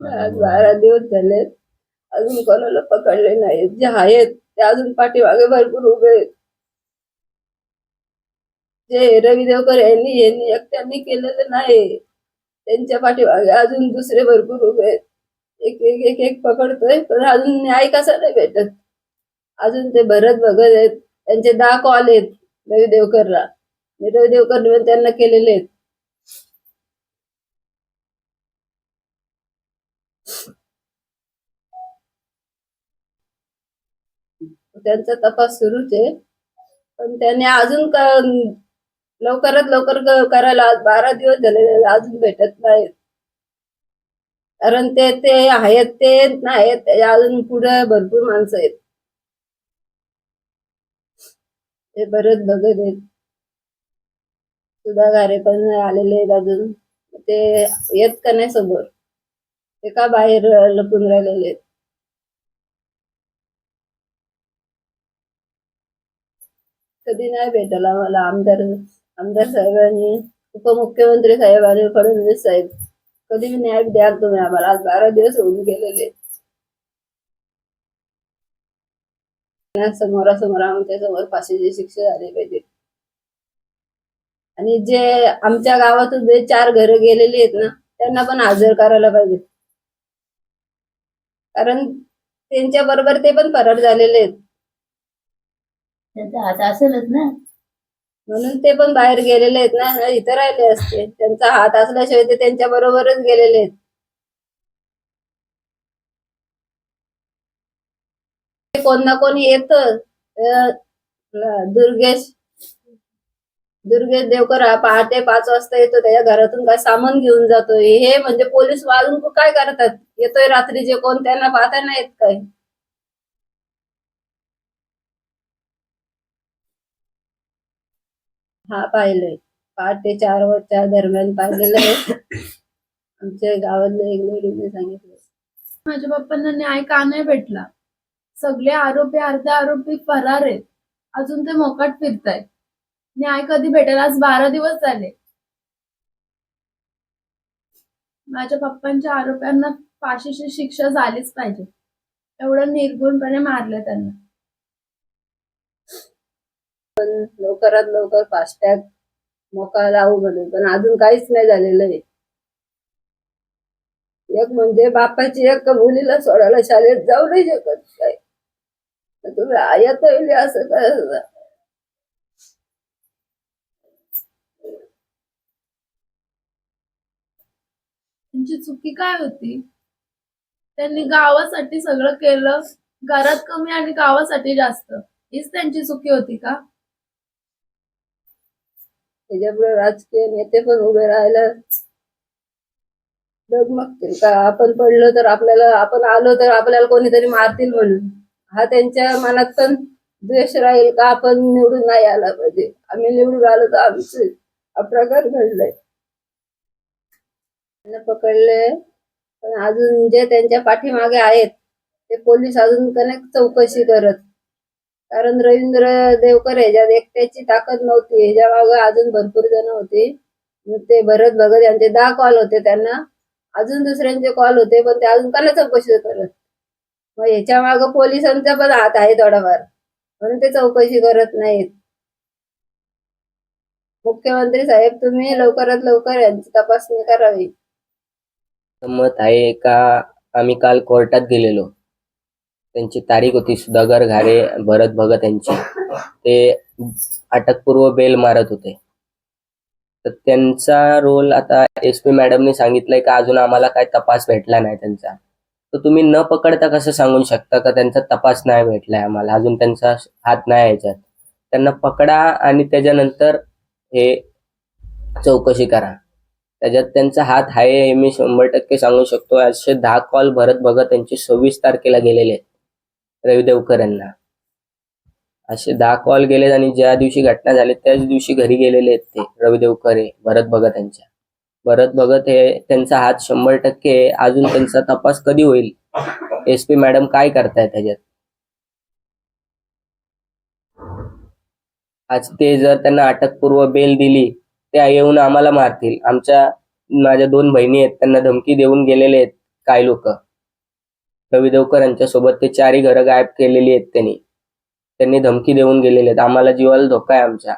आज बारा दिवस झाले अजून कोणाला पकडले नाहीत. जे आहेत ते अजून पाठीमागे भरपूर उभे आहेत. जे रवी देवकर यांनी यांनी एकट्यांनी केलेलं नाही. त्यांच्या पाठीमागे अजून दुसरे भरपूर उभे आहेत. एक एक एक एक पकडतोय पण अजून न्याय कसा नाही भेटत. अजून ते भरत भगत आहेत. त्यांचे दहा कॉल आहेत रवी देवकरला. रवी देवकर त्यांना केलेले आहेत. त्यांचा तपास सुरूच आहे. पण त्यांनी अजून का लवकरात लवकर करायला आज बारा दिवस झाले अजून भेटत नाहीत. कारण ते ते आहेत ते नाहीत अजून पुढे भरपूर माणसं आहेत. ते बरेच बघत आहेत. सुद्धा गारे पण आलेले आहेत अजून. ते येत का नाही समोर? ते का बाहेर लपून राहिलेले आहेत? कधी नाही भेटला मला आमदार आमदार साहेबांनी उपमुख्यमंत्री साहेबांनी फडणवीस साहेब कधी न्याय द्याल तुम्ही आम्हाला. आज बारा दिवस होऊन गेलेले. समोरासमोर आमच्यासमोर फाशीची शिक्षा झाली पाहिजे. आणि जे आमच्या गावातून जे चार घरं गेलेली आहेत ना त्यांना पण हजर करायला पाहिजे. कारण त्यांच्या बरोबर ते पण फरार झालेले आहेत. त्यांचा हात असेलच ना. म्हणून ते पण बाहेर गेलेले आहेत ना इथं राहिले असते. त्यांचा हात असल्याशिवाय ते त्यांच्या बरोबरच गेलेले आहेत. कोण ना कोणी येत. दुर्गेश दुर्गेश देवकर हा पहाटे पाच वाजता येतो त्याच्या घरातून काय सामान घेऊन जातोय. हे म्हणजे पोलीस वाजून काय करतात? येतोय रात्रीचे कोण त्यांना पाहता नाहीत काय हा पाहिलंय. पाच ते चार वाजच्या दरम्यान पाहिलेलं आहे. आमच्या गावातल्या एक लेडीने सांगितलं. माझ्या बाप्पांना न्याय का नाही भेटला? सगळे आरोपी अर्धे आरोपी फरार आहेत. अजून ते मोकाट फिरतायत. न्याय कधी भेटेल? आज बारा दिवस झाले. माझ्या पप्पांच्या आरोप्यांना फाशीची शिक्षा झालीच पाहिजे. एवढं निर्गुणपणे मारलं त्यांना. लवकरात लवकर फास्टॅग मोका लावू म्हणून. पण अजून काहीच नाही झालेलं आहे. एक म्हणजे बापाची एक मुलीला सोडायला शाळेत जाऊ नाही शकत काय तुम्ही आयात येईल असं काय त्यांची चुकी काय होती? त्यांनी गावासाठी सगळं केलं. घरात कमी आणि गावासाठी जास्त. हीच त्यांची चुकी होती का? त्याच्यामुळे राजकीय नेते पण उभे राहायला डगमगतील. का आपण पडलो तर आपल्याला आपण आलो तर आपल्याला कोणीतरी मारतील म्हणून. हा त्यांच्या मनात पण द्वेष राहील का आपण निवडून नाही आला पाहिजे. आम्ही निवडून आलो तर आमचे हा प्रकार घडलाय. त्यांना पकडले पण अजून जे त्यांच्या पाठीमागे आहेत ते पोलीस अजून कनेक्ट चौकशी करत कारण रवींद्र देवकर ह्याच्यात एकट्याची ताकद नव्हती. ह्याच्या मागे अजून भरपूर जण होते. मग ते भरत भगत यांचे दहा कॉल होते त्यांना. अजून दुसऱ्यांचे कॉल होते पण ते अजून काला चौकशी करत. मग ह्याच्या मागे पोलिसांचा पण हात आहे थोडाफार. म्हणून ते चौकशी करत नाहीत. मुख्यमंत्री साहेब तुम्ही लवकरात लवकर यांची तपासणी करावी. मत आहे का? आम्ही काल कोर्टात गेलेलो. त्यांची तारीख होती सुधाकर घारे भरत भगत यांची. ते अटकपूर्व बेल मारत होते. तर त्यांचा रोल आता एस पी मॅडमने सांगितलंय का अजून आम्हाला काय तपास भेटला नाही त्यांचा. तर तुम्ही न पकडता कसं सांगू शकता का? त्यांचा तपास नाही भेटलाय आम्हाला. अजून त्यांचा हात नाही याच्यात. त्यांना पकडा आणि त्याच्यानंतर हे चौकशी करा. त्याच्यात त्यांचा हात आहे हे मी शंभर टक्के सांगू शकतो. असे दहा कॉल भरत बघत त्यांची सव्वीस तारखेला गेलेले आहेत. रविदेवकरांना. यांना असे दहा कॉल गेलेत आणि ज्या दिवशी घटना झाली त्याच दिवशी घरी गेलेले आहेत ते रविदेवकर हे, भरत भगत यांच्या. भरत भगत हे त्यांचा हात शंभर टक्के अजून त्यांचा तपास कधी होईल? एस पी मॅडम काय करताय त्याच्यात आज ते जर त्यांना अटकपूर्व बेल दिली त्या येऊन आम्हाला मारतील. आमच्या माझ्या दोन बहिणी आहेत त्यांना धमकी देऊन गेलेले आहेत काही लोक. रवी देवकर यांच्यासोबत ते चारही घरं गायब केलेली आहेत त्यांनी. त्यांनी धमकी देऊन गेलेले आहेत. आम्हाला जीवाला धोका आहे आमच्या